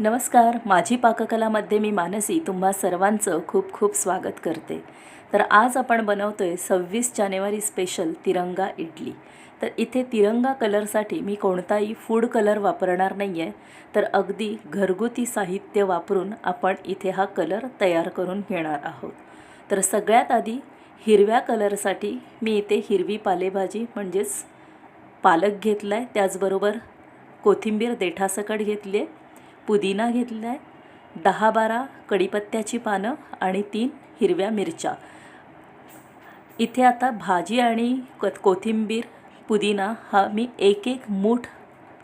नमस्कार. माझी पाककलामध्ये मी मानसी तुम्हा सर्वांचं खूप खूप स्वागत करते. तर आज आपण बनवतो आहे सव्वीस जानेवारी स्पेशल तिरंगा इडली. तर इथे तिरंगा कलरसाठी मी कोणताही फूड कलर वापरणार नाही आहे तर अगदी घरगुती साहित्य वापरून आपण इथे हा कलर तयार करून घेणार आहोत. तर सगळ्यात आधी हिरव्या कलरसाठी मी इथे हिरवी पालेभाजी म्हणजेच पालक घेतला आहे त्याचबरोबर कोथिंबीर देठासकट घेतली आहे पुदिना घेतला आहे दहा बारा कढीपत्त्याची पानं आणि तीन हिरव्या मिरच्या. इथे आता भाजी आणि क कोथिंबीर पुदिना हा मी एक एक मूठ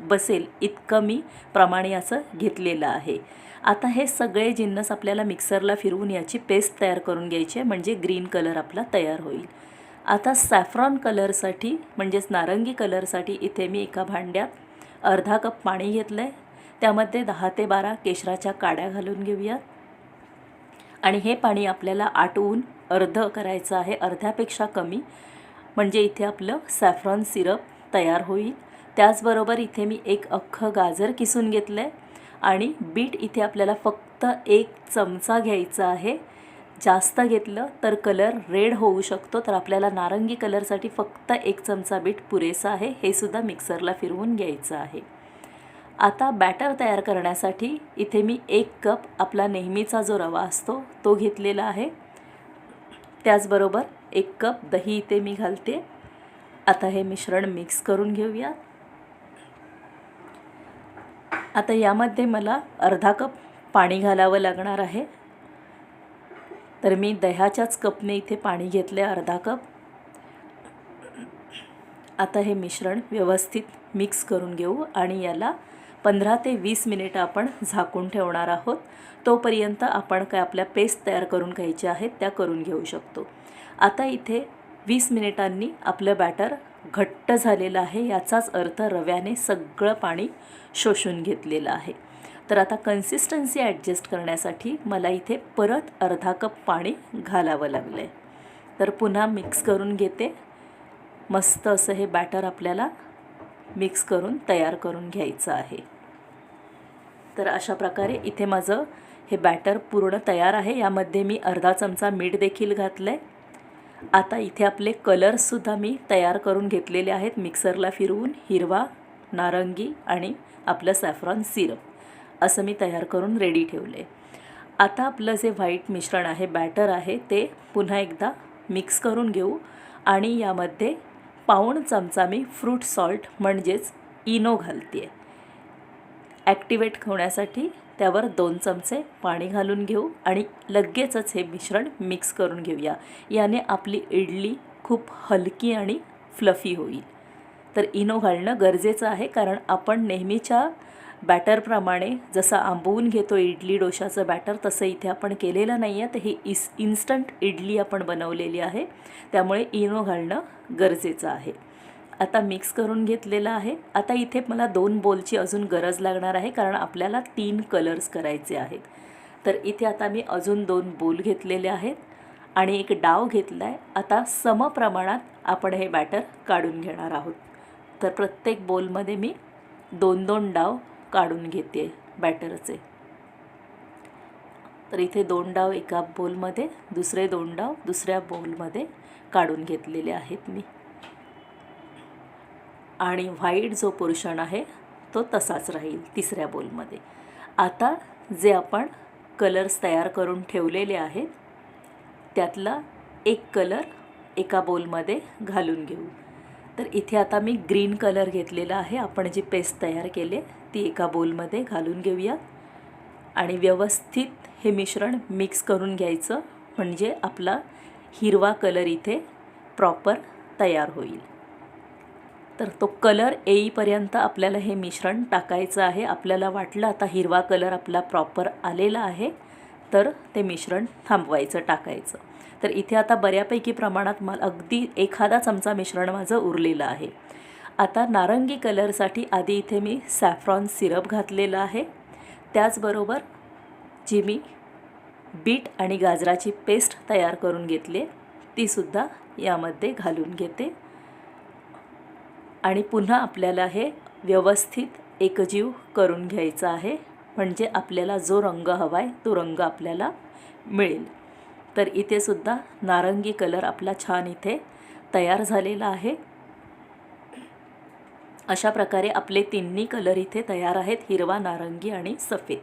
बसेल इतकं मी प्रमाणे असं घेतलेलं आहे. आता हे सगळे जिन्नस आपल्याला मिक्सरला फिरवून याची पेस्ट तयार करून घ्यायची आहे म्हणजे ग्रीन कलर आपला तयार होईल. आता सॅफ्रॉन कलरसाठी म्हणजेच नारंगी कलरसाठी इथे मी एका भांड्यात अर्धा कप पाणी घेतलं आहे त्यामध्ये दहा ते बारा केशराच्या काड्या घालून घेऊयात आणि हे पाणी आपल्याला आटवून अर्ध करायचं आहे अर्ध्यापेक्षा कमी. म्हणजे इथे आपलं सॅफ्रॉन सिरप तयार होईल. त्याचबरोबर इथे मी एक अख्खं गाजर किसून घेतलं आहे आणि बीट इथे आपल्याला फक्त एक चमचा घ्यायचा आहे. जास्त घेतलं तर कलर रेड होऊ शकतो. तर आपल्याला नारंगी कलरसाठी फक्त एक चमचा बीट पुरेसा आहे. हे सुद्धा मिक्सरला फिरवून घ्यायचं आहे. आता बॅटर तयार करण्यासाठी इथे मी एक कप आपला नेहमीचा जो रवा असतो तो घेतलेला आहे. त्याचबरोबर एक कप दही इथे मी घालते. आता हे मिश्रण मिक्स करून घेऊया आता यामध्ये मला अर्धा कप पाणी घालावं लागणार आहे. तर मी दह्याच्याच कपने इथे पाणी घेतले अर्धा कप आता हे मिश्रण व्यवस्थित मिक्स करून घेऊ आणि याला पंधरा ते वीस मिनिटं आपण झाकून ठेवणार आहोत. तोपर्यंत आपण काय आपल्या पेस्ट तयार करून घ्यायच्या आहेत त्या करून घेऊ शकतो. आता इथे वीस मिनिटांनी आपलं बॅटर घट्ट झालेलं आहे याचाच अर्थ रव्याने सगळं पाणी शोषून घेतलेलं आहे. तर आता कन्सिस्टन्सी ॲडजस्ट करण्यासाठी मला इथे परत अर्धा कप पाणी घालावं लागलं आहे तर पुन्हा मिक्स करून घेते. मस्त असं हे बॅटर आपल्याला मिक्स करून तयार करून घ्यायचं आहे. तर अशा प्रकारे इथे माझं हे बॅटर पूर्ण तयार आहे. यामध्ये मी अर्धा चमचा मीठ देखील घातलं आहे आता इथे आपले कलर्ससुद्धा मी तयार करून घेतलेले आहेत. मिक्सरला फिरवून हिरवा नारंगी आणि आपलं सॅफ्रॉन सिरप असं मी तयार करून रेडी ठेवलं आहे आता आपलं जे व्हाईट मिश्रण आहे बॅटर आहे ते पुन्हा एकदा मिक्स करून घेऊ आणि यामध्ये पाऊण चमचा मी फ्रूट सॉल्ट म्हणजेच इनो घालते आहे ॲक्टिवेट होण्यासाठी त्यावर दोन चमचे पाणी घालून घेऊ आणि लगेचच हे मिश्रण मिक्स करून घेऊया. याने आपली इडली खूप हलकी आणि फ्लफी होईल. तर इनो घालणं गरजेचं आहे कारण आपण नेहमीच्या बॅटरप्रमाणे जसं आंबवून घेतो इडली डोशाचं बॅटर तसं इथे आपण केलेलं नाही आहे तर ही इस इन्स्टंट इडली आपण बनवलेली आहे. त्यामुळे इनो घालणं गरजेचं आहे. आता मिक्स करून घेतलेलं आहे. आता इथे मला दोन बोलची अजून गरज लागणार आहे कारण आपल्याला तीन कलर्स करायचे आहेत. तर इथे आता मी अजून दोन बोल घेतलेले आहेत आणि एक डाव घेतला आहे आता सम प्रमाणात आपण हे बॅटर काढून घेणार आहोत. तर प्रत्येक बोलमध्ये मी दोन दोन डाव काढून घेते बॅटरचे. तर इथे दोन डाव एका बोलमध्ये दुसरे दोन डाव दुसऱ्या बोलमध्ये काढून घेतलेले आहेत मी. आणि व्हाईट जो पोर्शन आहे तो तसाच राहील तिसऱ्या बोलमध्ये. आता जे आपण कलर्स तयार करून ठेवलेले आहेत त्यातला एक कलर एका बोलमध्ये घालून घेऊ. तर इथे आता मी ग्रीन कलर घेतलेला आहे. आपण जी पेस्ट तयार केले ती एका बोलमध्ये घालून घेऊयात. आणि व्यवस्थित हे मिश्रण मिक्स करून घ्यायचं म्हणजे आपला हिरवा कलर इथे प्रॉपर तयार होईल. तर तो कलर येईपर्यंत आपल्याला हे मिश्रण टाकायचं आहे. आपल्याला वाटलं आता हिरवा कलर आपला प्रॉपर आलेला आहे तर ते मिश्रण थांबवायचं टाकायचं. तर इथे आता बऱ्यापैकी प्रमाणात मला अगदी एखादा चमचा मिश्रण माझं उरलेलं आहे. आता नारंगी कलरसाठी आधी इथे मी सॅफ्रॉन सिरप घातलेला आहे. त्याचबरोबर जी मी बीट आणि गाजराची पेस्ट तयार करून घेतली. तीसुद्धा यामध्ये घालून घेते. आणि पुन्हा आपल्याला हे व्यवस्थित एकजीव करून घ्यायचं आहे. म्हणजे आपल्याला जो रंग हवा आहे तो रंग आपल्याला मिळेल. तर इथे सुद्धा नारंगी कलर आपला छान इथे तयार झालेला आहे. अशा प्रकारे आपले तिन्ही कलर इथे तयार आहेत हिरवा नारंगी आणि सफेद.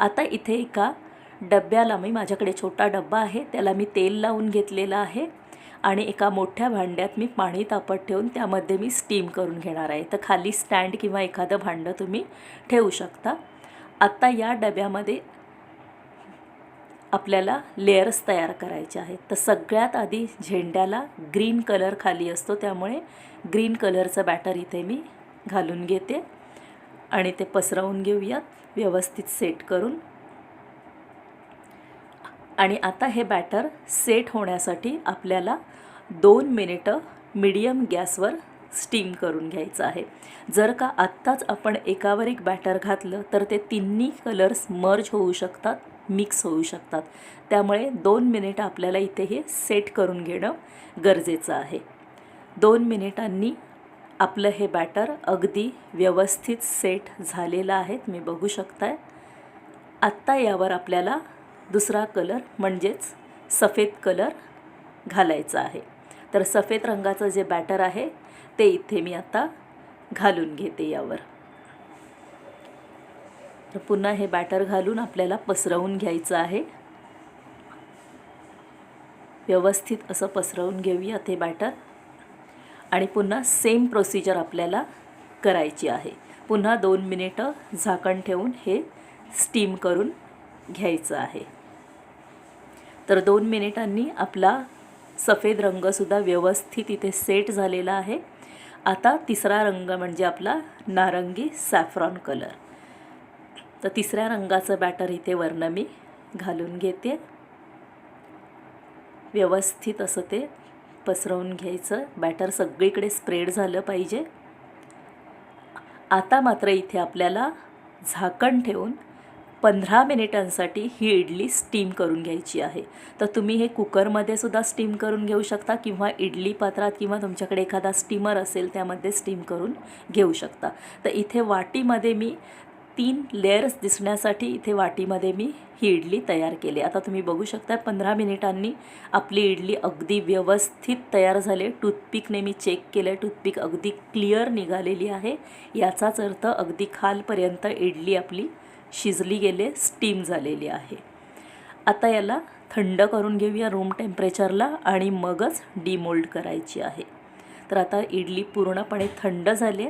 आता इथे एका डब्याला मी माझ्याकडे छोटा डब्बा आहे त्याला मी तेल लावून घेतलेलं आहे आणि एका मोठ्या भांड्यात मी पाणी तापत ठेवून त्यामध्ये मी स्टीम करून घेणार आहे. तर खाली स्टँड किंवा एखादं भांडं तुम्ही ठेवू शकता. आत्ता या डब्यामध्ये आपल्याला लेयर्स तयार करायचे आहेत. तर सगळ्यात आधी झेंड्याला ग्रीन कलर खाली असतो त्यामुळे ग्रीन कलरचं बॅटर इथे मी घालून घेते आणि ते पसरवून घेऊयात व्यवस्थित सेट करून. आणि आता हे बॅटर सेट होण्यासाठी आपल्याला दोन मिनिटं मीडियम गॅसवर स्टीम करून घ्यायचं आहे. जर का आत्ताच आपण एकावर एक बॅटर घातलं तर ते तिन्ही कलर्स मर्ज होऊ शकतात मिक्स होऊ शकतात. त्यामुळे दोन मिनिटं आपल्याला इथे हे सेट करून घेणं गरजेचं आहे. दोन मिनिटांनी आपलं हे बॅटर अगदी व्यवस्थित सेट झालेलं आहे तुम्ही बघू शकताय. आत्ता यावर आपल्याला दुसरा कलर म्हणजेच सफेद कलर घालायचा आहे. तर सफेद रंगाचं जे बॅटर आहे ते इथे मी आता घालून घेते यावर. तर पुन्हा हे बॅटर घालून आपल्याला पसरवून घ्यायचं आहे. व्यवस्थित असं पसरवून घेऊया ते बॅटर आणि पुन्हा सेम प्रोसिजर आपल्याला करायची आहे. पुन्हा दोन मिनिटं झाकण ठेवून हे स्टीम करून घ्यायचं आहे. तर दोन मिनिटांनी आपला सफेद रंगसुद्धा व्यवस्थित इथे सेट झालेला आहे. आता तिसरा रंग म्हणजे आपला नारंगी सॅफ्रॉन कलर. तर तिसऱ्या रंगाचं बॅटर इथे वरनं मी घालून घेते. व्यवस्थित असं ते पसरवून घ्यायचं. बॅटर सगळीकडे स्प्रेड झालं पाहिजे. आता मात्र इथे आपल्याला झाकण ठेवून पंधरा मिनिटांसाठी ही इडली स्टीम करून घ्यायची आहे. तर तुम्ही हे कुकरमध्ये सुद्धा स्टीम करून घेऊ शकता किंवा इडली पात्रात किंवा तुमच्याकडे एखादा स्टीमर असेल त्यामध्ये स्टीम करून घेऊ शकता. तर इथे वाटीमध्ये मी तीन लेअर्स दिसण्यासाठी इथे वाटीमध्ये मी ही इडली तयार केली. आता तुम्ही बघू शकता पंधरा मिनिटांनी आपली इडली अगदी व्यवस्थित तयार झाले. टूथपिकने मी चेक केलं आहे टूथपिक अगदी क्लिअर निघालेली आहे. याचाच अर्थ अगदी खालपर्यंत इडली आपली शिजली गेले स्टीम झालेली आहे. आता याला थंड करून घेऊया रूम टेम्परेचरला आणि मगच डिमोल्ड करायची आहे. तर आता इडली पूर्णपणे थंड झाली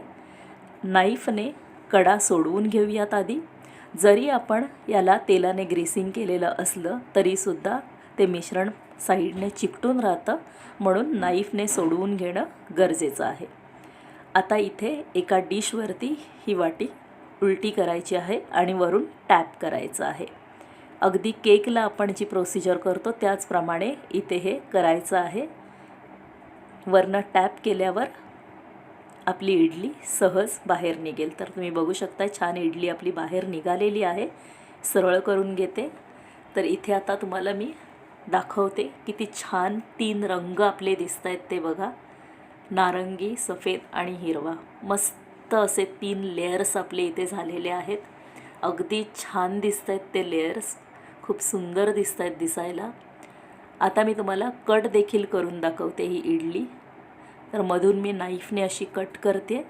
नाईफने कडा सोडवून घेऊयात आधी. जरी आपण याला तेलाने ग्रेसिंग केलेलं असलं तरीसुद्धा ते मिश्रण साईडने चिकटून राहतं म्हणून नाईफने सोडवून घेणं गरजेचं आहे. आता इथे एका डिशवरती ही वाटी उलटी करायची आहे आणि वरून टॅप करायचं आहे. अगदी केकला आपण जी प्रोसिजर करतो त्याचप्रमाणे इथे हे करायचं आहे. वरनं टॅप केल्यावर आपली इडली सहज बाहेर निघेल. तर तुम्ही बघू शकता छान इडली आपली बाहेर निघालेली आहे. सरळ करून घेते. तर इथे आता तुम्हाला मी दाखवते किती छान तीन रंग आपले दिसत आहेत ते बघा. नारंगी सफेद आणि हिरवा. मस्त असे तीन लेअर्स आपले इथे झालेले आहेत. अगदी छान दिसत आहेत ते लेअर्स खूप सुंदर दिसत आहेत दिसायला. आता मी तुम्हाला कट देखील करून दाखवते ही इडली. तर मधून मी नाईफने अशी कट करते.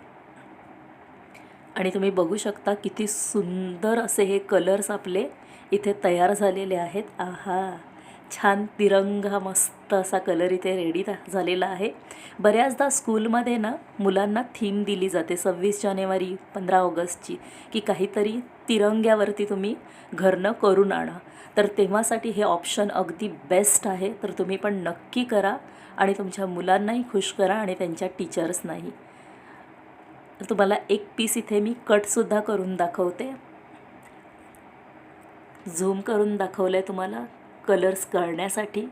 आणि तुम्ही बघू शकता किती सुंदर असे हे कलर्स आपले इथे तयार झालेले आहेत. आहा! छान तिरंगा मस्त असा कलर इथे रेडी झालेला आहे. बऱ्याचदा स्कूलमध्ये ना मुलांना थीम दिली जाते सव्वीस जानेवारी पंधरा ऑगस्टची की काहीतरी तिरंग्यावरती तुम्ही घरनं करून आणा. तर तेव्हासाठी हे ऑप्शन अगदी बेस्ट आहे. तर तुम्ही पण नक्की करा. आणि तुमच्या मुलांनाही खुश करा आणि त्यांच्या टीचर्सनाही तुम्हाला एक पीस इथे मी कटसुद्धा करून दाखवते. झूम करून दाखवलं आहे तुम्हाला कलर्स करण्यासाठी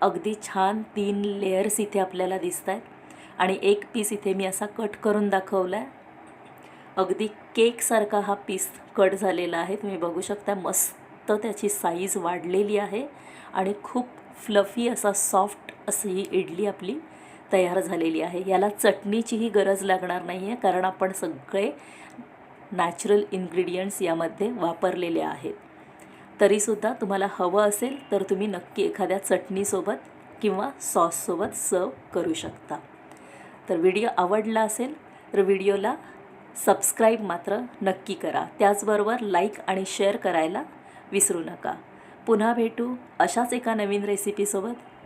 अगदी छान तीन लेयर्स इथे आपल्याला दिसत आहेत आणि एक पीस इथे मी असा कट करून दाखवला आहे अगदी केकसारखा हा पीस कट झालेला आहे. तुम्ही बघू शकता मस्त त्याची साईज वाढलेली आहे. आणि खूप फ्लफी असा सॉफ्ट अशी ही इडली आपली तयार झालेली आहे. याला चटणीचीही गरज लागणार नाही आहे कारण आपण सगळे नॅचरल इन्ग्रेडियंट्स यामध्ये वापरलेले आहेत. तरीसुद्धा तुम्हाला हवं असेल तर तुम्ही नक्की एखाद्या चटणीसोबत किंवा सॉससोबत सर्व करू शकता. तर व्हिडिओ आवडला असेल तर व्हिडिओला सबस्क्राईब मात्र नक्की करा. त्याचबरोबर लाईक आणि शेअर करायला विसरू नका. पुन्हा भेटू अशाच एका नवीन रेसिपीसोबत